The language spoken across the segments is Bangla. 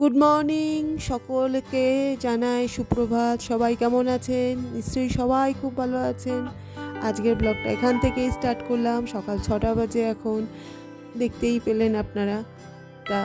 গুড মর্নিং সকলকে জানাই সুপ্রভাত। সবাই কেমন আছেন? নিশ্চয়ই সবাই খুব ভালো আছেন। আজকের ব্লগটা এখান থেকেই স্টার্ট করলাম। সকাল ছটা বাজে এখন। দেখতেই পেলেন আপনারা। তা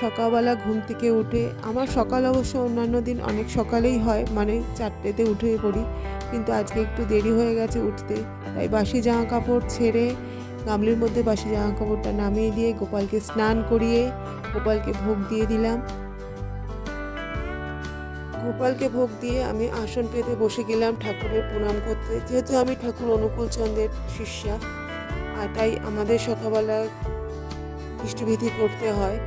সকালবেলা ঘুম থেকে উঠে, আমার সকাল অবশ্য অন্যান্য দিন অনেক সকালেই হয় মানে চারটেতে উঠে পড়ি। কিন্তু আজকে একটু দেরি হয়ে গেছে উঠতে। তাই বাসি জামা কাপড় ছেড়ে গামলির মধ্যে বাসি জামা কাপড়টা নামিয়ে দিয়ে গোপালকে স্নান করিয়ে গোপালকে ভোগ দিয়ে দিলাম। গোপালকে ভোগ দিয়ে আমি আসন পেতে বসে গেলাম ঠাকুরের প্রণাম করতে। যেহেতু আমি ঠাকুর অনুকূল চন্দ্রের শিষ্যা, আর তাই আমাদের সকালবেলা ইষ্টবিধি করতে হয়,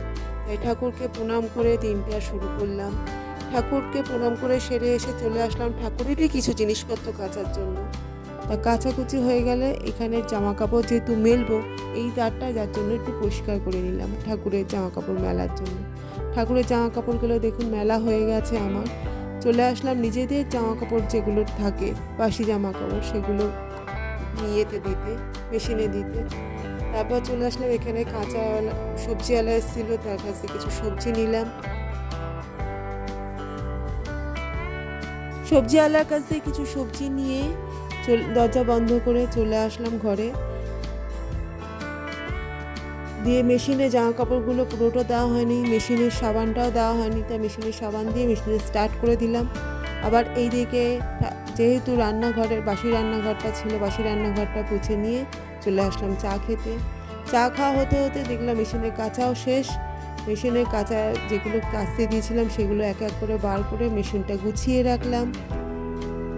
তাই ঠাকুরকে প্রণাম করে দিনটা শুরু করলাম। ঠাকুরকে প্রণাম করে সেরে এসে চলে আসলাম ঠাকুরেরই কিছু জিনিসপত্র কাচার জন্য। তা কাচাকুচি হয়ে গেলে এখানে জামা কাপড় যেহেতু মেলবো, এই তারটা যার জন্য একটু পরিষ্কার করে নিলাম ঠাকুরের জামা কাপড় মেলার জন্য। ঠাকুরের জামা কাপড়গুলো দেখুন মেলা হয়ে গেছে আমার। চলে আসলাম নিজেদের জামা কাপড় যেগুলো থাকে, বাসি জামা কাপড় সেগুলো নিয়েতে দিতে, মেশিনে দিতে। তারপর চলে আসলাম এখানে কাঁচাওয়ালা, সবজিওয়ালা এসেছিল, তার কাছে কিছু সবজি নিলাম। সবজিওয়ালার কাছে কিছু সবজি নিয়ে দরজা বন্ধ করে চলে আসলাম ঘরে। দিয়ে মেশিনে জামা কাপড়গুলো পুরোটা দেওয়া হয়নি, মেশিনের সাবানটাও দেওয়া হয়নি, তাই মেশিনের সাবান দিয়ে মেশিনে স্টার্ট করে দিলাম। আবার এই দিকে যেহেতু রান্নাঘরের, বাসি রান্নাঘরটা ছিল, বাসি রান্নাঘরটা পুছে নিয়ে চলে আসলাম চা খেতে। চা খাওয়া হতে হতে দেখলাম মেশিনের কাঁচাও শেষ। মেশিনের কাঁচা যেগুলো কাচতে দিয়েছিলাম সেগুলো এক এক করে বার করে মেশিনটা গুছিয়ে রাখলাম।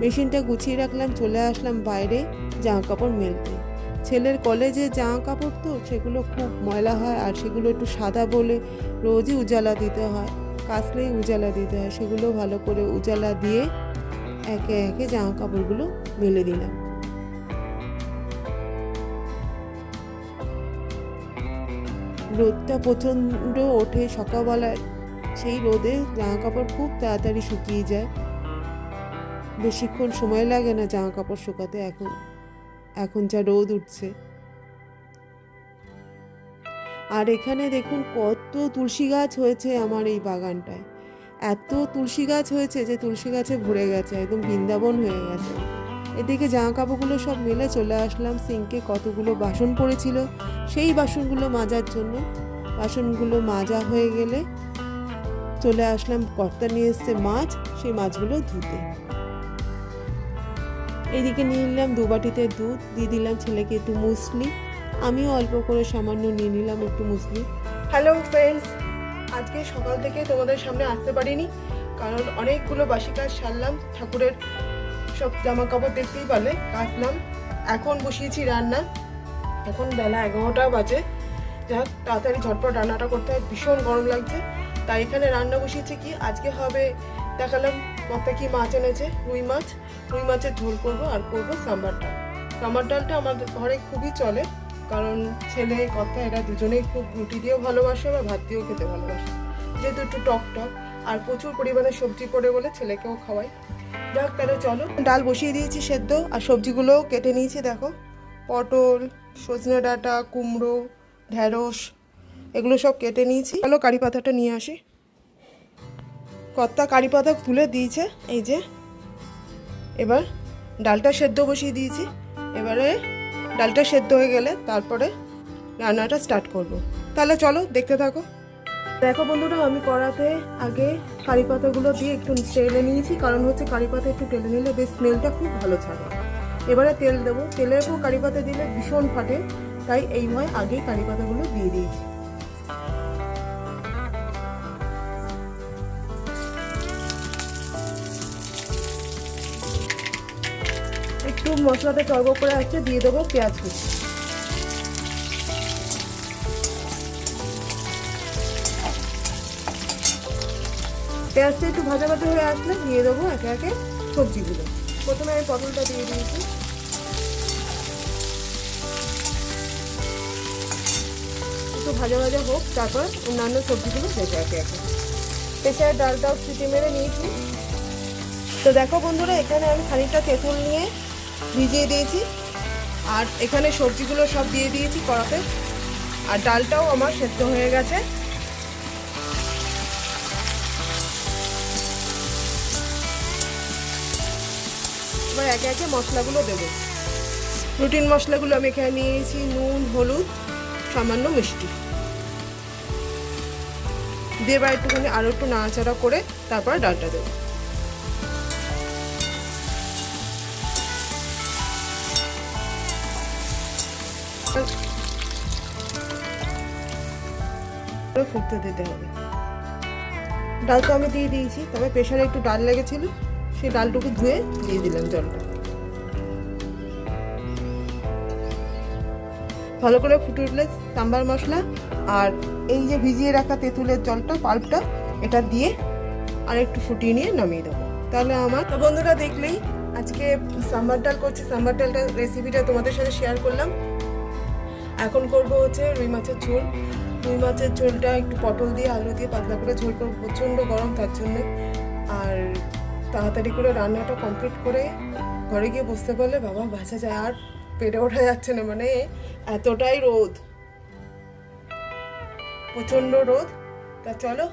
মেশিনটা গুছিয়ে রাখলাম, চলে আসলাম বাইরে জামা কাপড় মেলতে। ছেলের কলেজে জামা কাপড় তো, সেগুলো খুব ময়লা হয় আর সেগুলো একটু সাদা বলে রোজই উজালা দিতে হয়, কাচলেই উজালা দিতে হয়, সেগুলো ভালো করে উজালা দিয়ে একে একে জামা কাপড়গুলো মেলে দিলাম। রোদটা প্রচণ্ড ওঠে সকালবেলায়, সেই রোদে জামা কাপড় খুব তাড়াতাড়ি শুকিয়ে যায়। বেশিক্ষণ সময় লাগে না জামা কাপড় শুকাতে এখন। এখন যা রোদ উঠছে। আর এখানে দেখুন কত তুলসী গাছ হয়েছে আমার এই বাগানটায়। এত তুলসী গাছ হয়েছে যে তুলসী গাছে ভরে গেছে, একদম বৃন্দাবন হয়ে গেছে। এদিকে জামা কাপড়গুলো সব মেলে চলে আসলাম, সিঙ্কে কতগুলো বাসন পড়েছিল, সেই বাসনগুলো মাজার জন্য। বাসনগুলো মাজা হয়ে গেলে চলে আসলাম, কর্তা নিয়ে এসছে মাছ, সেই মাছগুলো ধুতে। এদিকে নিয়ে নিলাম দু বাটিতে দুধ, দিয়ে দিলাম ছেলেকে একটু মুসলি। আমিও অল্প করে সামান্য নিয়ে নিলাম একটু মুসলি। হ্যালো ফ্রেন্ডস আজকে সকাল থেকে তোমাদের সামনে আসতে পারিনি, কারণ অনেকগুলো বাসি কাজ সারলাম, ঠাকুরের সব জামা কাপড় দেখতেই পারলে, কাচলাম। এখন বসিয়েছি রান্না। এখন বেলা এগারোটা বাজে। যা তাড়াতাড়ি ঝটপট রান্নাটা করতে হয়, ভীষণ গরম লাগছে। তাই এখানে রান্না বসিয়েছি কি? আজকে হবে, দেখালাম কি মাছ এনেছে? রুই মাছ? রুই মাছের ঝোল করব আর করব সাম্বার ডাল। সাম্বার ডালটা আমাদের ঘরে খুবই চলে, কারণ ছেলে কথা এরা দুজনেই খুব রুটি দিয়েও ভালোবাসে বা ভাত দিয়েও খেতে ভালোবাসে। যেহেতু একটু টক টক, আর প্রচুর পরিমাণে সবজি করে বলে ছেলেকেও খাওয়াই। যাক, তাহলে চলো। ডাল বসিয়ে দিয়েছি সেদ্ধ, আর সবজিগুলোও কেটে নিয়েছি, দেখো। পটল, সজনে ডাঁটা, কুমড়ো ঢ্যাঁড়স এগুলো সব কেটে নিয়েছি। চলো, কারি পাতাটা নিয়ে আসি। কত্তা কারি পাতা তুলে দিয়েছে, এই যে। এবার ডালটা সেদ্ধ বসিয়ে দিয়েছি। এবারে ডালটা সেদ্ধ হয়ে গেলে তারপরে রান্নাটা স্টার্ট করব। তাহলে চলো, দেখতে থাকো। দেখো বন্ধুরা, আমি কড়াতে আগে কারি পাতাগুলো দিয়ে একটু টেলে নিয়েছি, কারণ হচ্ছে কারি পাতা একটু টেলে নিলে বেশ স্মেলটা খুব ভালো ছাড়ে। এবারে তেল দেবো। তেলের উপর কারি পাতা দিলে ভীষণ ফাটে, তাই এই ভয় আগেই কারি পাতাগুলো দিয়ে দিয়েছি। একটু মশলাতে টর্ব করে আসছে দিয়ে দেবো পেঁয়াজ কুচি। পেঁয়াজটা একটু ভাজা ভাজা হয়ে আসলে দিয়ে দেবো একে একে সবজিগুলো। প্রথমে আমি পটলটা দিয়ে দিয়েছি। একটু ভাজা ভাজা হোক, তারপর অন্যান্য সবজিগুলো দেবো একে একে। প্রেশারের ডালটাও সিটি মেরে নিয়েছি। তো দেখো বন্ধুরা, এখানে আমি খানিকটা তেঁতুল নিয়ে ভিজিয়ে দিয়েছি। আর এখানে সবজিগুলো সব দিয়ে দিয়েছি কড়াতে। আর ডালটাও আমার সেদ্ধ হয়ে গেছে। এবার একে একে মশলাগুলো দেবো। রুটিন মশলাগুলো আমি এখানে নিয়েছি, নুন, হলুদ, সামান্য মিষ্টি। দিয়ে একটুখানি আরও একটু নাড়াচাড়া করে তারপর ডালটা দেবো। ফুটতে দিতে হবে। ডাল তো আমি দিয়ে দিয়েছি, তবে প্রেশারে একটু ডাল লেগেছিল, সেই ডালটুকু ধুয়ে দিয়ে দিলাম জলটা। ভালো করে ফুটে উঠলে সাম্বার মশলা আর এই যে ভিজিয়ে রাখা তেঁতুলের জলটা, পাল্পটা, এটা দিয়ে আর একটু ফুটিয়ে নিয়ে নামিয়ে দেবো। তাহলে আমার তো বন্ধুরা দেখলেই আজকে সাম্বার ডাল করছি, সাম্বার ডালটা রেসিপিটা তোমাদের সাথে শেয়ার করলাম। এখন করব হচ্ছে রুই মাছের ঝোল। রুই মাছের ঝোলটা একটু পটল দিয়ে, আলু দিয়ে পাতলা করে ঝোল করব। প্রচণ্ড গরম তার জন্যে। আর তাড়াতাড়ি করে রান্নাটা কমপ্লিট করে ঘরে গিয়ে বসতে পারলে বাবা বাঁচা যায়। আর পেটে ওঠা যাচ্ছে না মানে এতটাই রোদ। প্রচণ্ড রোদ। তা চলো,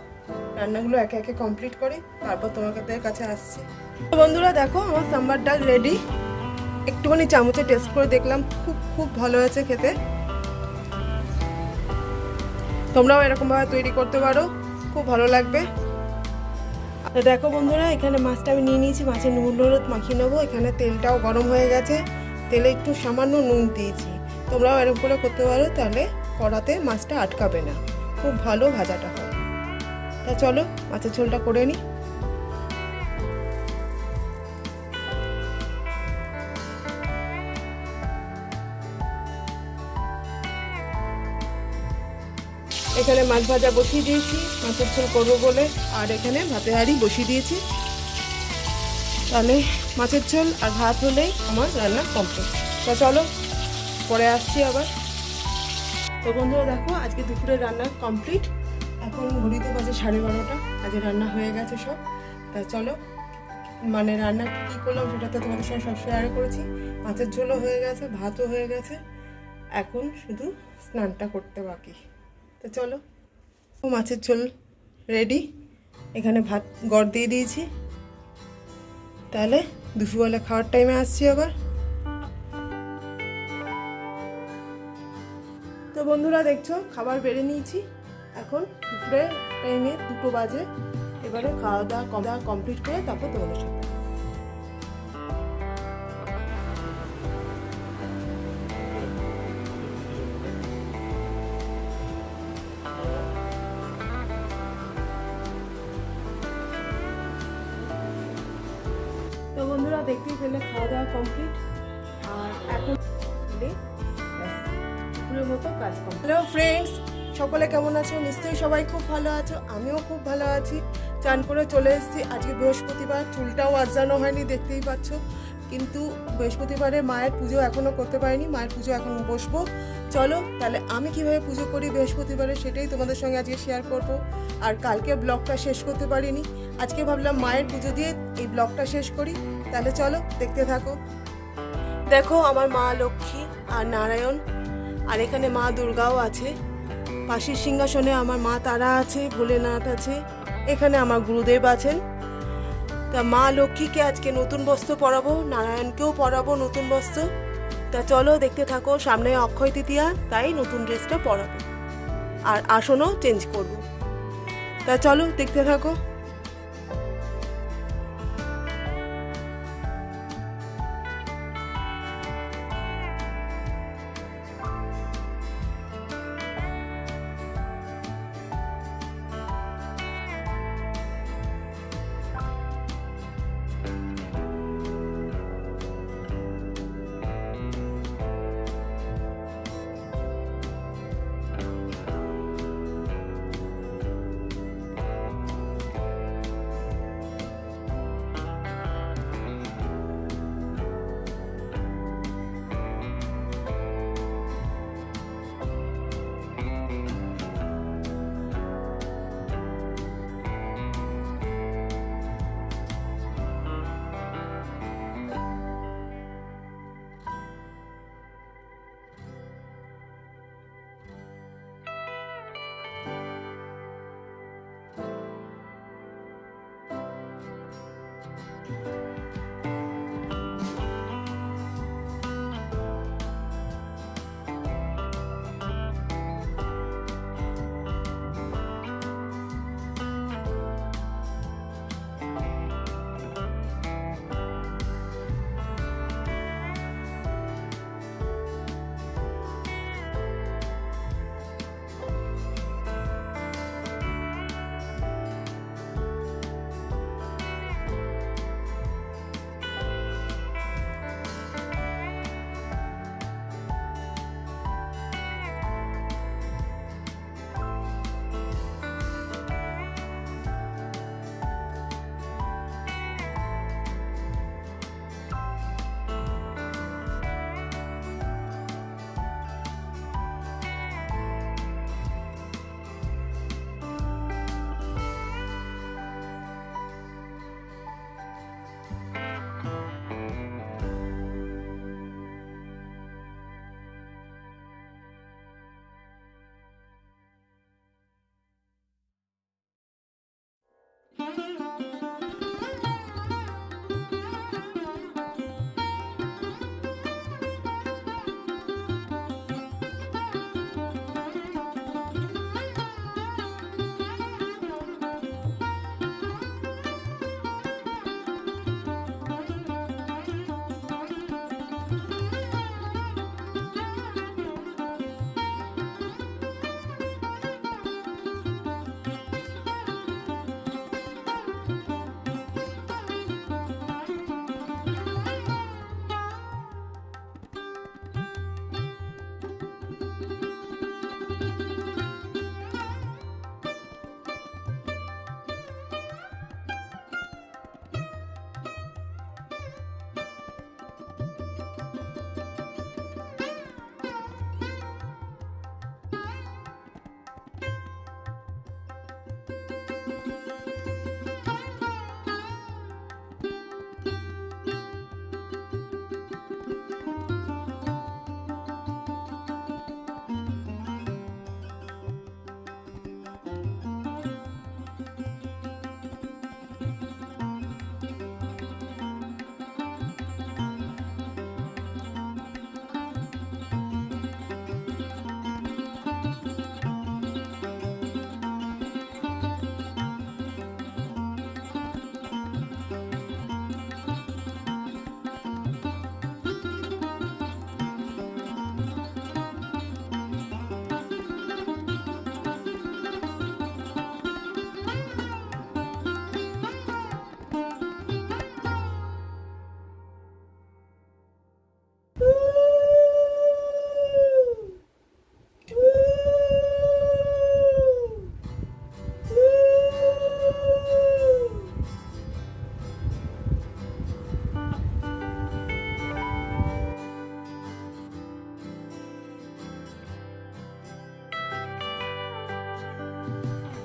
রান্নাগুলো একে একে কমপ্লিট করি। তারপর তোমাদের কাছে আসছি। বন্ধুরা, দেখো আমার সাম্বার ডাল রেডি একটুখানি চামচে টেস্ট করে দেখলাম। খুব খুব ভালো হয়েছে খেতে। তোমরাও এরকমভাবে তৈরি করতে পারো। খুব ভালো লাগবে। দেখো বন্ধুরা, এখানে মাছটা আমি নিয়ে নিয়েছি। মাছের নুন হলুদ মাখিয়ে নেব। এখানে তেলটাও গরম হয়ে গেছে। তেলে একটু সামান্য নুন দিয়েছি। তোমরাও এরকম করে করতে পারো, তাহলে কড়াতে মাছটা আটকাবে না। খুব ভালো ভাজাটা হয়। তা চলো, মাছের ঝোলটা করে নিই এখানে মাছ ভাজা বসিয়ে দিয়েছি, মাছের ঝোল করব বলে। আর এখানে ভাতের হাঁড়ি বসিয়ে দিয়েছি। তাহলে মাছের ঝোল আর ভাত হলেই আমার রান্না কমপ্লিট তা চলো, পরে আসছি আবার। তো বন্ধুরা দেখো, আজকে দুপুরে রান্না কমপ্লিট এখন ঘড়িতে বাজে সাড়ে বারোটা, আজকে রান্না হয়ে গেছে সব। তা চলো মানে রান্না কী করলাম সেটা তো তোমাদের সঙ্গে সব শেয়ার করেছি। মাছের ঝোলও হয়ে গেছে, ভাতও হয়ে গেছে। এখন শুধু স্নানটা করতে বাকি। তো চলো মাছের ঝোল রেডি এখানে ভাত গড় দিয়ে দিয়েছি। তাহলে দুপুরবেলা খাওয়ার টাইমে আসছি আবার। তো বন্ধুরা, দেখছ, খাবার বেড়ে নিয়েছি। এখন দুপুরে টাইমে দুটো বাজে। এবারে খাওয়া দাওয়া খাওয়া দাওয়া কমপ্লিট করে তারপর তোমাদের সাথে দেখতেই পেলে খাওয়া দাওয়া কমপ্লিট আর এখন দুপুরের মতো কাজ কম। হ্যালো ফ্রেন্ডস সকলে কেমন আছো? নিশ্চয়ই সবাই খুব ভালো আছো, আমিও খুব ভালো আছি। চান করে চলে এসেছি। আজকে বৃহস্পতিবার, চুলটাও আজানো হয়নি, দেখতেই পাচ্ছ। কিন্তু বৃহস্পতিবারে মায়ের পুজো এখনও করতে পারিনি, মায়ের পুজো এখন বসবো। চলো, তাহলে আমি কীভাবে পুজো করি বৃহস্পতিবারে সেটাই তোমাদের সঙ্গে আজকে শেয়ার করব। আর কালকে ব্লগটা শেষ করতে পারিনি। আজকে ভাবলাম মায়ের পুজো দিয়ে এই ব্লগটা শেষ করি। তাহলে চলো, দেখতে থাকো। দেখো, আমার মা লক্ষ্মী আর নারায়ণ, আর এখানে মা দুর্গাও আছে। পাশের সিংহাসনে আমার মা তারা আছে, ভোলেনাথ আছে, এখানে আমার গুরুদেব আছেন। তা মা লক্ষ্মীকে আজকে নতুন বস্ত্র পরাবো, নারায়ণকেও পরাবো নতুন বস্ত্র। তা চলো, দেখতে থাকো, সামনে অক্ষয় তৃতীয়া, তাই নতুন ড্রেসটা পরাবো। আর আসনও চেঞ্জ করব। তা চলো, দেখতে থাকো।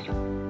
You.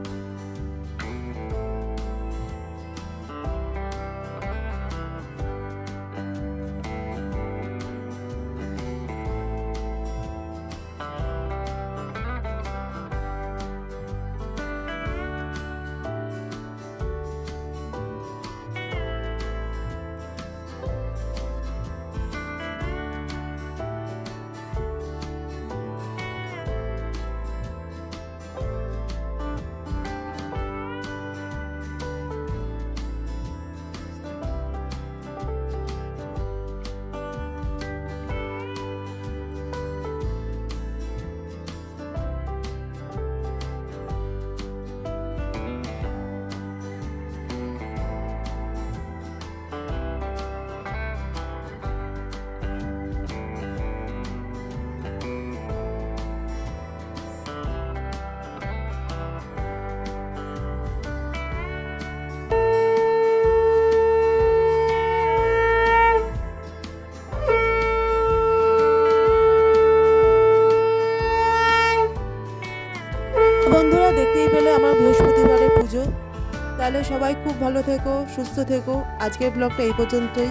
সবাই খুব ভালো থেকো সুস্থ থেকো। আজকের ব্লগটা এই পর্যন্তই।